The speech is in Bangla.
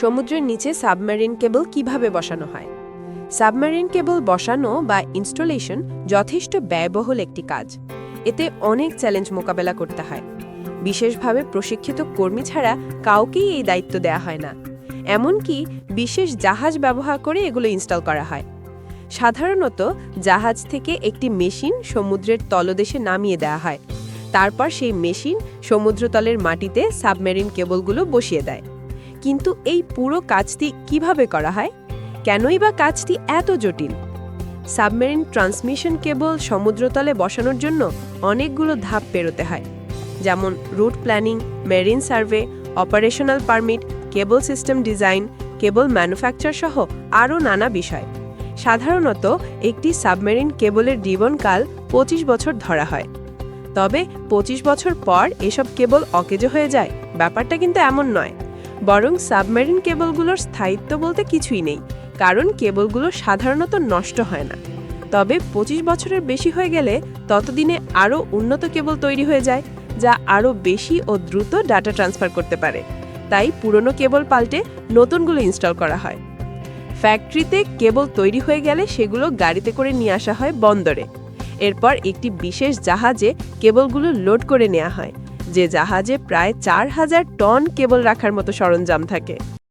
সমুদ্রের নিচে সাবমেরিন কেবল কীভাবে বসানো হয়? সাবমেরিন কেবল বসানো বা ইনস্টলেশন যথেষ্ট ব্যয়বহুল একটি কাজ। এতে অনেক চ্যালেঞ্জ মোকাবেলা করতে হয়। বিশেষভাবে প্রশিক্ষিত কর্মী ছাড়া কাউকেই এই দায়িত্ব দেয়া হয় না। এমনকি বিশেষ জাহাজ ব্যবহার করে এগুলো ইনস্টল করা হয়। সাধারণত জাহাজ থেকে একটি মেশিন সমুদ্রের তলদেশে নামিয়ে দেওয়া হয়। তারপর সেই মেশিন সমুদ্রতলের মাটিতে সাবমেরিন কেবলগুলো বসিয়ে দেয়। কিন্তু এই পুরো কাজটি কীভাবে করা হয়? কেনই বা কাজটি এত জটিল? সাবমেরিন ট্রান্সমিশন কেবল সমুদ্রতলে বসানোর জন্য অনেকগুলো ধাপ পেরোতে হয়, যেমন route planning, marine survey, operational permit, cable system design, cable manufacture সহ আরও নানা বিষয়। সাধারণত একটি সাবমেরিন কেবলের জীবনকাল পঁচিশ বছর ধরা হয়। তবে পঁচিশ বছর পর এসব কেবল অকেজো হয়ে যায়, ব্যাপারটা কিন্তু এমন নয়। বরং সাবমেরিন কেবলগুলোর স্থায়িত্ব বলতে কিছুই নেই, কারণ কেবলগুলো সাধারণত নষ্ট হয় না। তবে পঁচিশ বছরের বেশি হয়ে গেলে ততদিনে আরও উন্নত কেবল তৈরি হয়ে যায়, যা আরও বেশি ও দ্রুত ডাটা ট্রান্সফার করতে পারে। তাই পুরনো কেবল পাল্টে নতুনগুলো ইনস্টল করা হয়। ফ্যাক্টরিতে কেবল তৈরি হয়ে গেলে সেগুলো গাড়িতে করে নিয়ে আসা হয় বন্দরে। এরপর একটি বিশেষ জাহাজে কেবলগুলো লোড করে নেওয়া হয়। যে জাহাজে প্রায় চার হাজার টন কেবল রাখার মতো সরঞ্জাম থাকে।